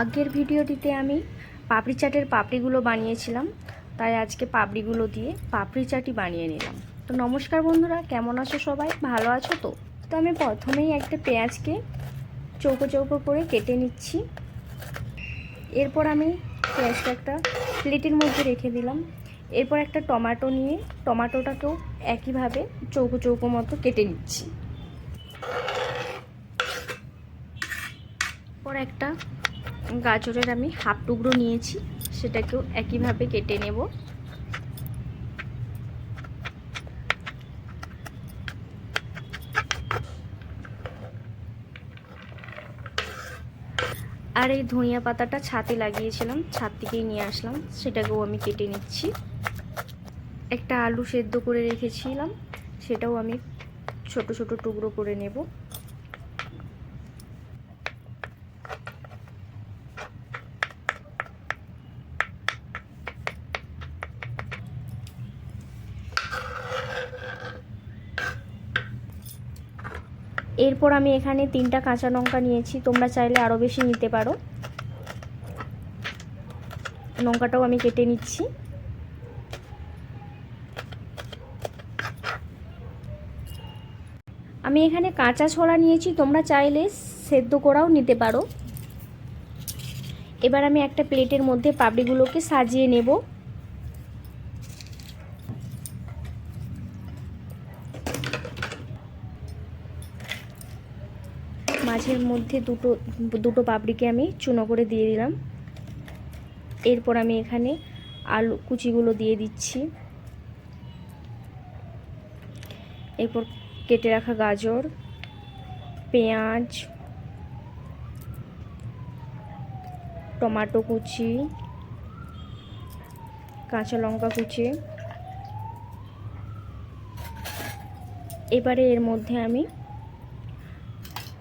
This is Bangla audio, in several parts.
আগের ভিডিওটিতে আমি পাপড়ি চাটের পাপড়িগুলো বানিয়েছিলাম, তাই আজকে পাপড়িগুলো দিয়ে পাপড়ি চাটই বানিয়ে নিলাম। তো নমস্কার বন্ধুরা, কেমন আছো সবাই? ভালো আছো তো? তো আমি প্রথমেই একটা পেঁয়াজকে চৌকো চৌকো করে কেটে নিচ্ছি। এরপর আমি পেঁয়াজটা একটা প্লেটের মধ্যে রেখে দিলাম। এরপর একটা টমাটো নিয়ে টমাটোটাকেও একইভাবে চৌকো চৌকো মতো কেটে নিচ্ছি। পর একটা গাজরের আমি হাফ টুকরো নিয়েছি, সেটাকেও একইভাবে কেটে নেব। আর এই ধনিয়া পাতাটা ছাতে লাগিয়েছিলাম, ছাদ থেকেই নিয়ে আসলাম, সেটাকেও আমি কেটে নিচ্ছি। একটা আলু সেদ্ধ করে রেখেছিলাম, সেটাও আমি ছোট ছোট টুকরো করে নেব। এরপর আমি এখানে তিনটা কাঁচা লঙ্কা নিয়েছি, তোমরা চাইলে আরও বেশি নিতে পারো। লঙ্কাটাও আমি কেটে নিচ্ছি। আমি এখানে কাঁচা ছোলা নিয়েছি, তোমরা চাইলে সেদ্ধ করাও নিতে পারো। এবার আমি একটা প্লেটের মধ্যে পাপড়িগুলোকে সাজিয়ে নেব। মাঝের মধ্যে দুটো দুটো পাপড়িকে আমি চুনো করে দিয়ে দিলাম। এরপর আমি এখানে আলু কুচিগুলো দিয়ে দিচ্ছি। এরপর কেটে রাখা গাজর, পেঁয়াজ, টমাটো কুচি, কাঁচা লঙ্কা কুচি। এবারে এর মধ্যে আমি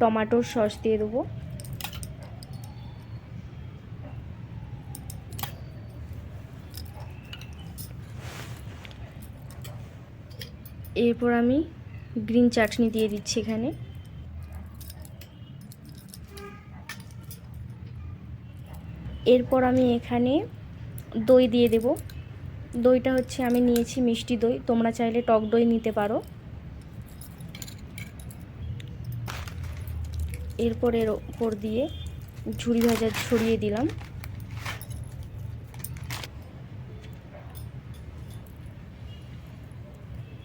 টমাটোর সস দিয়ে দেবো। এরপর আমি গ্রিন চাটনি দিয়ে দিচ্ছি এখানে। এরপর আমি এখানে দই দিয়ে দেব। দইটা হচ্ছে আমি নিয়েছি মিষ্টি দই, তোমরা চাইলে টক দই নিতে পারো। এরপর এর ওপর দিয়ে ঝুড়ি ভাজা ছড়িয়ে দিলাম।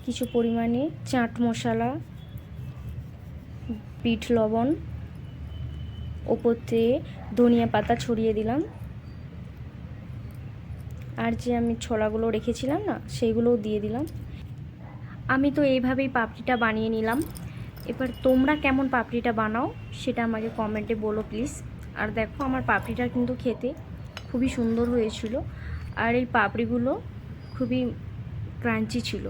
কিছু পরিমাণে চাট মশলা পিঠ লবণ, ওপর দিয়ে ধনিয়া পাতা ছড়িয়ে দিলাম। আর যে আমি ছোলাগুলো রেখেছিলাম না, সেইগুলোও দিয়ে দিলাম। আমি তো এইভাবেই পাপড়িটা বানিয়ে নিলাম। এবার তোমরা কেমন পাপড়িটা বানাও সেটা আমাকে কমেন্টে বলো প্লিজ। আর দেখো আমার পাপড়িটা কিন্তু খেতে খুবই সুন্দর হয়েছিল। আর এই পাপড়িগুলো খুবই ক্রাঞ্চি ছিল।